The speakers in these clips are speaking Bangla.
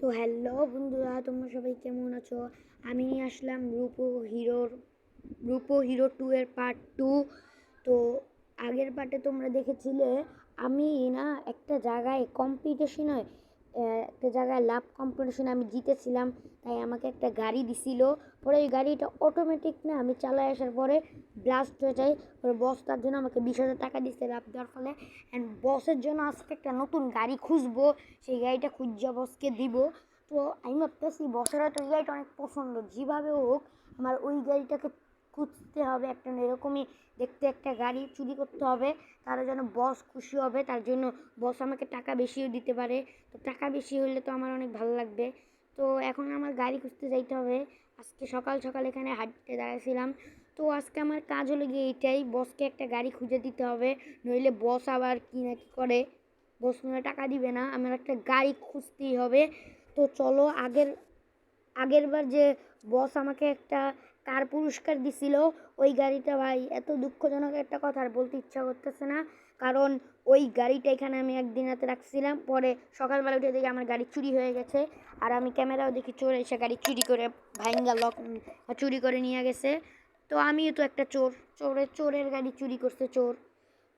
তো হ্যালো বন্ধুরা, তোমরা সবাই কেমন আছো? আমি নিয়ে আসলাম রূপো হিরোর, রূপো হিরো টু এর পার্ট টু তো আগের পার্টে তোমরা দেখেছিলে, আমি না একটা জায়গায় কম্পিটিশন হয় একটা জায়গায় লাভ কম্পিটিশনে আমি জিতেছিলাম, তাই আমাকে একটা গাড়ি দিছিল। পরে ওই গাড়িটা অটোমেটিক না, আমি চালায় আসার পরে ব্লাস্ট হয়ে যায়। পরে বস তার জন্য আমাকে বিশ হাজার টাকা দিচ্ছে লাভ দেওয়ার ফলে। অ্যান্ড বসের জন্য আজকে একটা নতুন গাড়ি খুঁজবো, সেই গাড়িটা খুঁজা বসকে দিব। তো আমি ভাবতেছি বসের হয়তো ওই গাড়িটা অনেক পছন্দ, যেভাবে হোক, আমার ওই গাড়িটাকে খুঁজতে হবে একটা এরকমই দেখতে একটা গাড়ি চুরি করতে হবে, তার যেন বস খুশি হবে, তার জন্য বস আমাকে টাকা বেশিও দিতে পারে। তো টাকা বেশি হলে তো আমার অনেক ভালো লাগবে। তো এখন আমার গাড়ি খুঁজতে যাইতে হবে। আজকে সকাল সকাল এখানে হাঁটতে দাঁড়াইছিলাম। তো আজকে আমার কাজ হলো গিয়ে এইটাই বসকে একটা গাড়ি খুঁজে দিতে হবে, নইলে বস আবার কি না কি করে। বস মনে টাকা দিবে না, আমার একটা গাড়ি খুঁজতেই হবে। তো চলো আগের আগের বার যে বস আমাকে একটা কার পুরস্কার দিছিল ওই গাড়িটা ভাই? এত দুঃখজনক একটা কথা, আর বলতে ইচ্ছা করতেছে না। কারণ ওই গাড়িটা এখানে আমি একদিন রাতে রাখছিলাম, পরে সকালবেলা উঠে দেখি আমার গাড়ি চুরি হয়ে গেছে, আর আমি ক্যামেরাও দেখি চোর এসে গাড়ি চুরি করে ভাইঙ্গা লক চুরি করে নিয়ে গেছে। তো আমিও তো একটা চোর চোরের চোরের গাড়ি চুরি করছে চোর।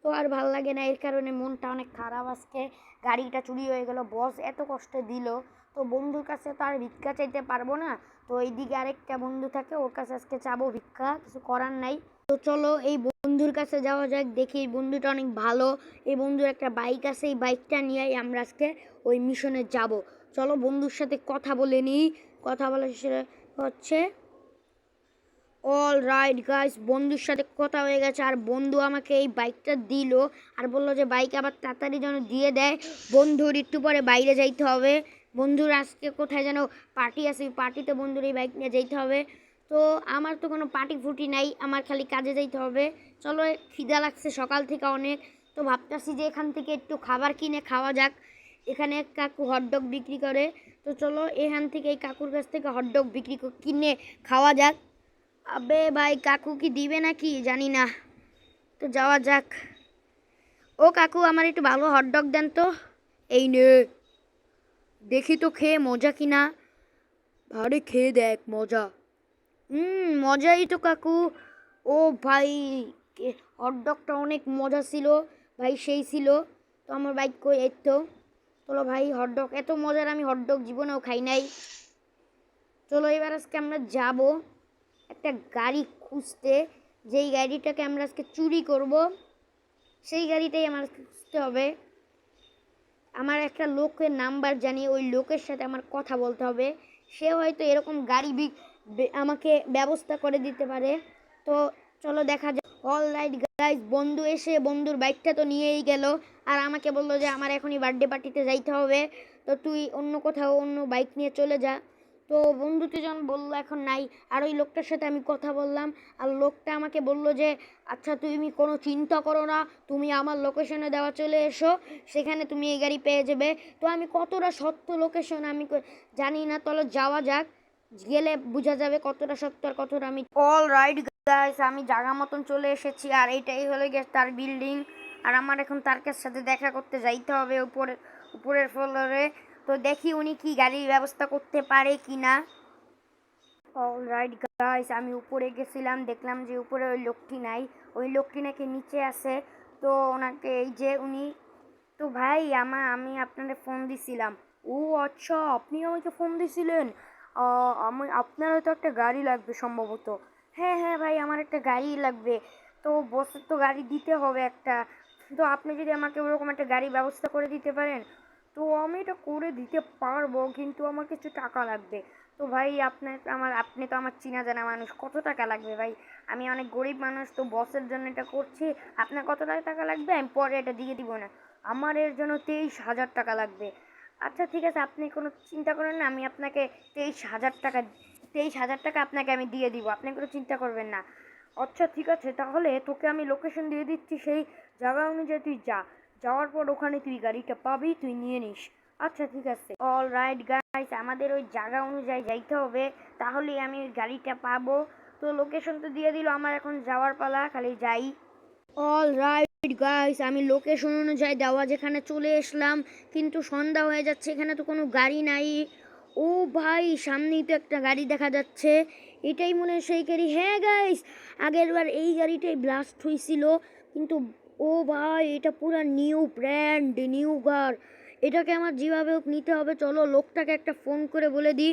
তো আর ভালো লাগে না, এর কারণে মনটা অনেক খারাপ আজকে। গাড়িটা চুরি হয়ে গেল বস এত কষ্ট দিল, তো বন্ধুর কাছে তো আর ভিক্ষা চাইতে পারব না। তো এইদিকে আরেকটা বন্ধু থাকে, ওর কাছে আজকে চাবো ভিক্ষা, কিছু করার নাই। তো চলো এই বন্ধুর কাছে যাওয়া যাক, দেখি এই বন্ধুটা অনেক ভালো। এই বন্ধুর একটা বাইক আছে, এই বাইকটা নিয়েই আমরা আজকে ওই মিশনে যাব। চলো বন্ধুর সাথে কথা বলে নিই। কথা বলা শেষে হচ্ছে। অল রাইট গাইস বন্ধুর সাথে কথা হয়ে গেছে। আর বন্ধু আমাকে এই বাইকটা দিল, আর বলল যে, বাইক আবার তাড়াতাড়ি যেন দিয়ে দেয়। বন্ধুর একটু পরে বাইরে যাইতে হবে। বন্ধুর, আজকে কোথায় যেন পার্টি আছে, ওই পার্টিতে বন্ধুর এই বাইক নিয়ে যেতে হবে। তো আমার তো কোনো পার্টি ফুটি নাই, আমার খালি কাজে যাইতে হবে। চলো, খিদা লাগছে সকাল থেকে অনেক। তো ভাবতেছি যে এখান থেকে একটু খাবার কিনে খাওয়া যাক। এখানে কাকু হটডগ বিক্রি করে। তো চলো, এখান থেকে এই কাকুর কাছ থেকে হটডগ বিক্রি কিনে খাওয়া যাক। আবে ভাই, কাকু কি দিবে নাকি? জানি না। তো যাওয়া যাক। ও কাকু, আমার একটু ভালো হটডগ দেন তো। এই নে। দেখি তো খেয়ে মজা কিনা। আরে খেয়ে দেখ মজা। হুম মজাই তো কাকু। ও ভাই হটডগটা অনেক মজা ছিল ভাই সেই ছিল। তো আমার বাইক কই এই তো। চলো ভাই হটডগ এত মজার আমি হটডগ জীবনেও খাই নাই। চলো এবার আজকে আমরা যাব একটা গাড়ি খুঁজতে। যেই গাড়িটাকে আমরা আজকে চুরি করব সেই গাড়িটাই আমার খুঁজতে হবে। আমার একটা লোকের নাম্বার জানি ওই লোকের সাথে আমার কথা বলতে হবে। সে হয়তো এরকম গাড়ি আমাকে ব্যবস্থা করে দিতে পারে। তো চলো দেখা যাক। অল রাইট গাইজ বন্ধু এসে, বন্ধুর বাইকটা তো নিয়েই গেল। আর আমাকে বলল যে আমার এখনই বার্থডে পার্টিতে যাইতে হবে। তো তুই অন্য কোথাও অন্য বাইক নিয়ে চলে যা। তো বন্ধু দুজন বলল, এখন নাই। আর ওই লোকটার সাথে আমি কথা বললাম। আর লোকটা আমাকে বলল যে আচ্ছা তুমি কোনো চিন্তা করো না। তুমি আমার লোকেশনে দেওয়া চলে এসো। সেখানে তুমি এই গাড়ি পেয়ে যাবে। তো আমি কতটা সত্য লোকেশন আমি জানি না। তাহলে যাওয়া যাক। গেলে বোঝা যাবে কতটা সত্য আর কতটা আমি অল রাইট গাইস আমি জায়গা মতন চলে এসেছি। আর এইটাই হলো গিয়ে তার বিল্ডিং আর আমার এখন তার সাথে দেখা করতে যাইতে হবে উপরে উপরের ফ্লোরে তো দেখি উনি কি গাড়ির ব্যবস্থা করতে পারে কি না অল রাইট গাইস আমি উপরে গেছিলাম, দেখলাম যে উপরে ওই লোকটি নাই। ওই লোকটি নাকি নিচে আছে। তো ওনাকে এই যে উনি, তো ভাই, আমা, আমি আপনাকে ফোন দিছিলাম। ও আচ্ছা আপনি আমাকে ফোন দিছিলেন? আমি আপনার হয়তো একটা গাড়ি লাগবে সম্ভবত। হ্যাঁ হ্যাঁ ভাই, আমার একটা গাড়ি লাগবে। তো বসের তো গাড়ি দিতে হবে একটা। তো আপনি যদি আমাকে ওরকম একটা গাড়ির ব্যবস্থা করে দিতে পারেন তো আমি এটা করে দিতে পারব, কিন্তু আমার কিছু টাকা লাগবে। তো ভাই, আপনার আমার, আপনি তো আমার চেনা জানা মানুষ, কত টাকা লাগবে ভাই? আমি অনেক গরিব মানুষ, তো বসের জন্য এটা করছি। আপনার কত টাকা লাগবে? আমি পরে এটা দিয়ে দিব না। আমার এর জন্য তেইশ হাজার টাকা লাগবে। আচ্ছা ঠিক আছে, আপনি কোনো চিন্তা করেন না, আমি আপনাকে তেইশ হাজার টাকা, তেইশ হাজার টাকা আপনাকে আমি দিয়ে দিব, আপনি কোনো চিন্তা করবেন না। আচ্ছা ঠিক আছে, তাহলে তোকে আমি লোকেশন দিয়ে দিচ্ছি, সেই জায়গা অনুযায়ী তুই যা। যাওয়ার পর ওখানে তুই গাড়িটা পাবি, তুই নিয়ে নিস। আচ্ছা ঠিক আছে। অল রাইট গাইস আমাদের ওই জায়গা অনুযায়ী যাইতে হবে। তাহলেই আমি ওই গাড়িটা পাবো। তো লোকেশন তো দিয়ে দিল, আমার এখন যাওয়ার পালা, খালি যাই। অল রাইট গাইস আমি লোকেশন অনুযায়ী দেওয়া যেখানে চলে এসলাম, কিন্তু সন্ধ্যা হয়ে যাচ্ছে, এখানে তো কোনো গাড়ি নাই। ও ভাই, সামনেই তো একটা গাড়ি দেখা যাচ্ছে। এটাই মনে হয় সেই গাড়ি। হ্যাঁ গাইস আগের বার এই গাড়িটাই ব্লাস্ট হয়েছিল কিন্তু ও ভাই, এটা পুরো নিউ ব্র্যান্ড নিউ কার এটাকে আমার যেভাবে হোক নিতে হবে, চলো লোকটাকে একটা ফোন করে বলে দিই।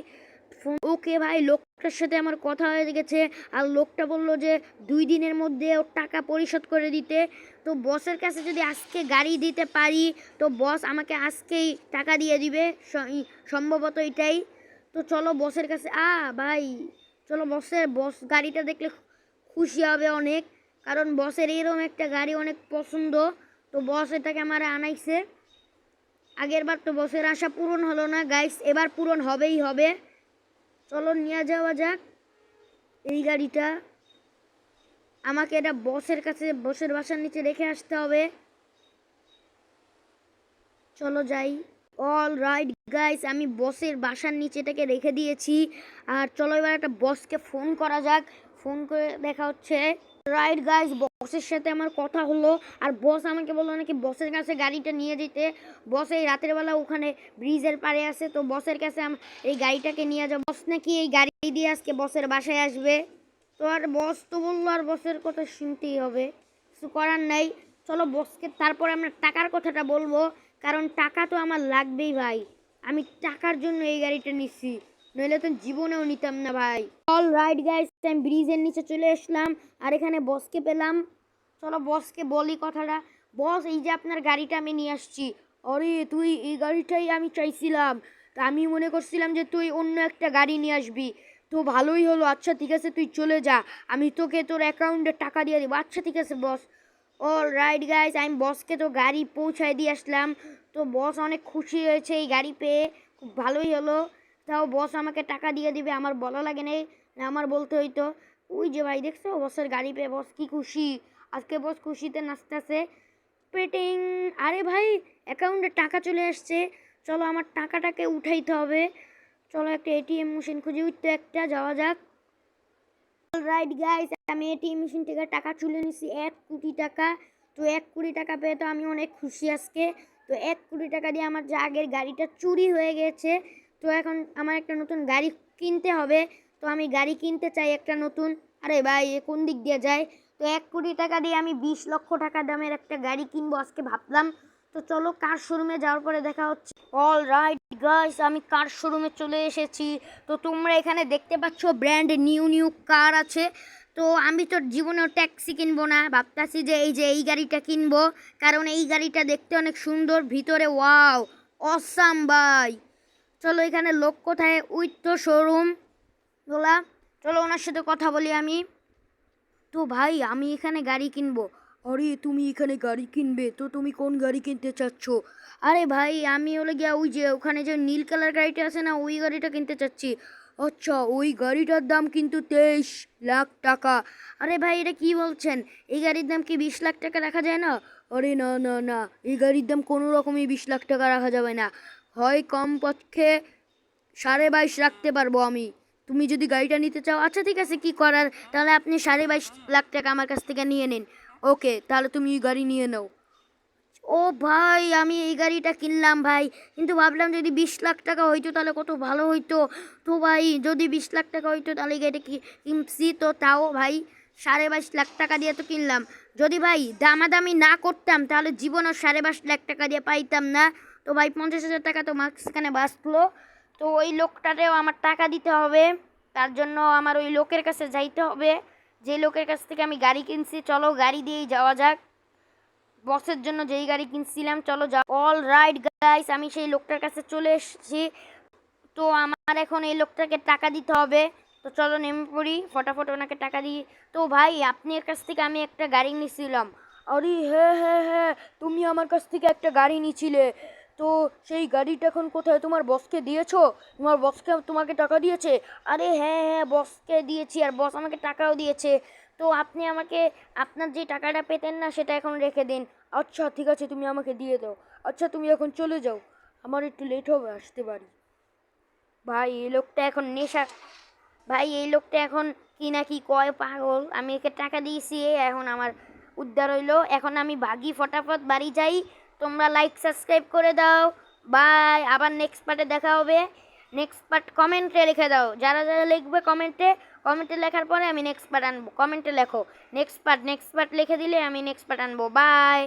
ফোন ওকে ভাই, লোকটার সাথে আমার কথা হয়ে গেছে। আর লোকটা বলল যে, দুই দিনের মধ্যে ওর টাকা পরিশোধ করে দিতে। তো বসের কাছে যদি আজকে গাড়ি দিতে পারি, তো বস আমাকে আজকেই টাকা দিয়ে দিবে। সম্ভবত এটাই। তো চলো বসের কাছে আ, ভাই, চলো বসের বস গাড়িটা দেখলে খুশি হবে অনেক। কারণ বসের এরকম একটা গাড়ি অনেক পছন্দ, তো বস এটাকে আমার আনাইছে। আগের বার তো বসের আশা পূরণ হলো না গাইস এবার পূরণ হবেই হবে। চলো নিয়ে যাওয়া যাক এই গাড়িটা। আমাকে এটা বসের কাছে, বসের বাসার নিচে রেখে আসতে হবে। চলো যাই। অল রাইট গাইস আমি বসের বাসার নিচে এটাকে রেখে দিয়েছি। আর চলো এবার একটা বসকে ফোন করা যাক। ফোন করে দেখা হচ্ছে। রাইট গাইস বসের সাথে আমার কথা হলো। আর বস আমাকে বলল নাকি বসের কাছে গাড়িটা নিয়ে যেতে। বস এই রাতের বেলা ওখানে ব্রিজের পাড়ে আছে, তো বসের কাছে আম- এই গাড়িটাকে নিয়ে যাব। বস নাকি এই গাড়ি দিয়ে আজকে বসের বাসায় আসবে? তো আর বস তো বলল, আর বসের কথা শুনতেই হবে। কিছু করার নাই। চলো বসকে তারপর আমরা টাকার কথাটা বলব। কারণ টাকা তো আমার লাগবেই ভাই। আমি টাকার জন্য এই গাড়িটা নিচ্ছি নইলে তো জীবনেও নিতাম না ভাই। অল রাইট গাইস আমি ব্রিজের নিচে চলে আসলাম আর এখানে বসকে পেলাম। চলো বসকে বলি কথাটা। বস এই যে আপনার গাড়িটা আমি নিয়ে আসছি। আরে, তুই এই গাড়িটাই আমি চাইছিলাম। তা আমি মনে করছিলাম যে তুই অন্য একটা গাড়ি নিয়ে আসবি। তো ভালোই হলো। আচ্ছা ঠিক আছে, তুই চলে যা। আমি তোকে তোর অ্যাকাউন্টে টাকা দিয়ে দেবো। আচ্ছা ঠিক আছে বস অল রাইট গাইস আমি বসকে তো গাড়ি পৌঁছায় দিয়ে আসলাম। তো বস অনেক খুশি হয়েছে এই গাড়ি পেয়ে। খুব ভালোই হলো। তাও বস আমাকে টাকা দিয়ে দিবে, আমার বলা লাগে নেই আমার বলতে হইতো। ওই যে ভাই, দেখছ? বসের গাড়ি পেয়ে বস কি খুশি। আজকে বস খুশিতে নাচতেছে। পেটিং। আরে ভাই, অ্যাকাউন্টে টাকা চলে আসছে। চলো আমার টাকাটাকে উঠাইতে হবে। চলো একটা এটিএম মেশিন খুঁজে উঠতে একটা, যাওয়া যাক। রাইট গাইস আমি এটিএম মেশিন থেকে টাকা তুলে নিছি, এক কোটি টাকা। তো এক কোটি টাকা পেয়ে তো আমি অনেক খুশি আজকে। তো এক কোটি টাকা দিয়ে আমার যে আগের গাড়িটা চুরি হয়ে গেছে তো এখন আমার একটা নতুন গাড়ি কিনতে হবে। তো আমি গাড়ি কিনতে চাই একটা নতুন। আরে ভাই, এ কোন দিক দিয়ে যায়? তো এক কোটি টাকা দিয়ে আমি বিশ লক্ষ টাকা দামের একটা গাড়ি কিনবো আজকে ভাবলাম। তো চলো কার শোরুমে যাওয়ার পরে দেখা হচ্ছে। অল রাইট গাইস আমি কার শোরুমে চলে এসেছি। তো তোমরা এখানে দেখতে পাচ্ছ ব্র্যান্ড নিউ নিউ কার আছে। তো আমি তো জীবনেও ট্যাক্সি কিনবো না। ভাবতাছি যে এই যে এই গাড়িটা কিনবো। কারণ এই গাড়িটা দেখতে অনেক সুন্দর, ভিতরে ওয়াও অসাম ভাই। চলো এখানে লোক কোথায়? উইথ তো শোরুম গোলা চলো ওনার সাথে কথা বলি আমি। তো ভাই, আমি এখানে গাড়ি কিনবো। আরে, তুমি এখানে গাড়ি কিনবে? তো তুমি কোন গাড়ি কিনতে চাচ্ছ? আরে ভাই, আমি হলে গিয়া ওই যে ওখানে যে নীল কালার গাড়িটা আছে না, ওই গাড়িটা কিনতে চাচ্ছি। আচ্ছা ওই গাড়িটার দাম কিন্তু তেইশ লাখ টাকা। আরে ভাই, এটা কি বলছেন? এই গাড়ির দাম কি বিশ লাখ টাকা রাখা যায় না? আরে না না না, এই গাড়ির দাম কোনো রকমই বিশ লাখ টাকা রাখা যাবে না। হয় কম পক্ষে সাড়ে বাইশ রাখতে পারব আমি। তুমি যদি গাড়িটা নিতে চাও আচ্ছা ঠিক আছে, কি করার? তাহলে আপনি সাড়ে বাইশ লাখ টাকা আমার কাছ থেকে নিয়ে নিন। ওকে, তাহলে তুমি এই গাড়ি নিয়ে নাও। ও ভাই, আমি এই গাড়িটা কিনলাম ভাই। কিন্তু ভাবলাম যদি বিশ লাখ টাকা হইতো তাহলে কত ভালো হইতো। তো ভাই, যদি বিশ লাখ টাকা হইতো তাহলে গাড়িটা কিনছি? তো তাও ভাই, সাড়ে বাইশ লাখ টাকা দিয়ে তো কিনলাম। যদি ভাই, দামাদামি না করতাম তাহলে জীবনও সাড়ে বাইশ লাখ টাকা দিয়ে পাইতাম না। তো ভাই পঞ্চাশ হাজার টাকা তো মাঝখানে বাঁচলো। তো ওই লোকটাতেও আমার টাকা দিতে হবে। তার জন্য আমার ওই লোকের কাছে যাইতে হবে। যে লোকের কাছ থেকে আমি গাড়ি কিনছি, চলো গাড়ি দিয়েই যাওয়া যাক। বসের জন্য যেই গাড়ি কিনছিলাম, চলো যা অল রাইট গাইস আমি সেই লোকটার কাছে চলে এসেছি। তো আমার এখন এই লোকটাকে টাকা দিতে হবে। তো চলো নেমে পড়ি, ফটাফট ওনাকে টাকা দিই। তো ভাই, আপনার কাছ থেকে আমি একটা গাড়ি নিয়েছিলাম আরে হ্যাঁ হ্যাঁ হ্যাঁ তুমি আমার কাছ থেকে একটা গাড়ি নিছিলে। তো সেই গাড়িটা এখন কোথায়? তোমার বসকে দিয়েছ? তোমার বসকে তোমাকে টাকা দিয়েছে? আরে হ্যাঁ হ্যাঁ বসকে দিয়েছি আর বস আমাকে টাকাও দিয়েছে। তো আপনি আমাকে আপনার যে টাকাটা পেতেন না, সেটা এখন রেখে দিন। আচ্ছা ঠিক আছে, তুমি আমাকে দিয়ে দাও। আচ্ছা তুমি এখন চলে যাও। আমার একটু লেট হবে, আসতে পারি। ভাই, এই লোকটা এখন নেশা। ভাই, এই লোকটা এখন কি না কি কয়, পাগল। আমি একে টাকা দিয়েছি, এখন আমার উদ্ধার হইল। এখন আমি ভাগি ফটাফট বাড়ি যাই। তোমরা লাইক সাবস্ক্রাইব করে দাও। বাই আবার নেক্সট পার্টে দেখা হবে। নেক্সট পার্ট কমেন্টে লিখে দাও। যারা যারা লিখবে কমেন্টে কমেন্টে লেখার পরে আমি নেক্সট পার্ট আনব। কমেন্টে লেখো। নেক্সট পার্ট নেক্সট পার্ট লিখে দিলে আমি নেক্সট পার্ট আনব। বাই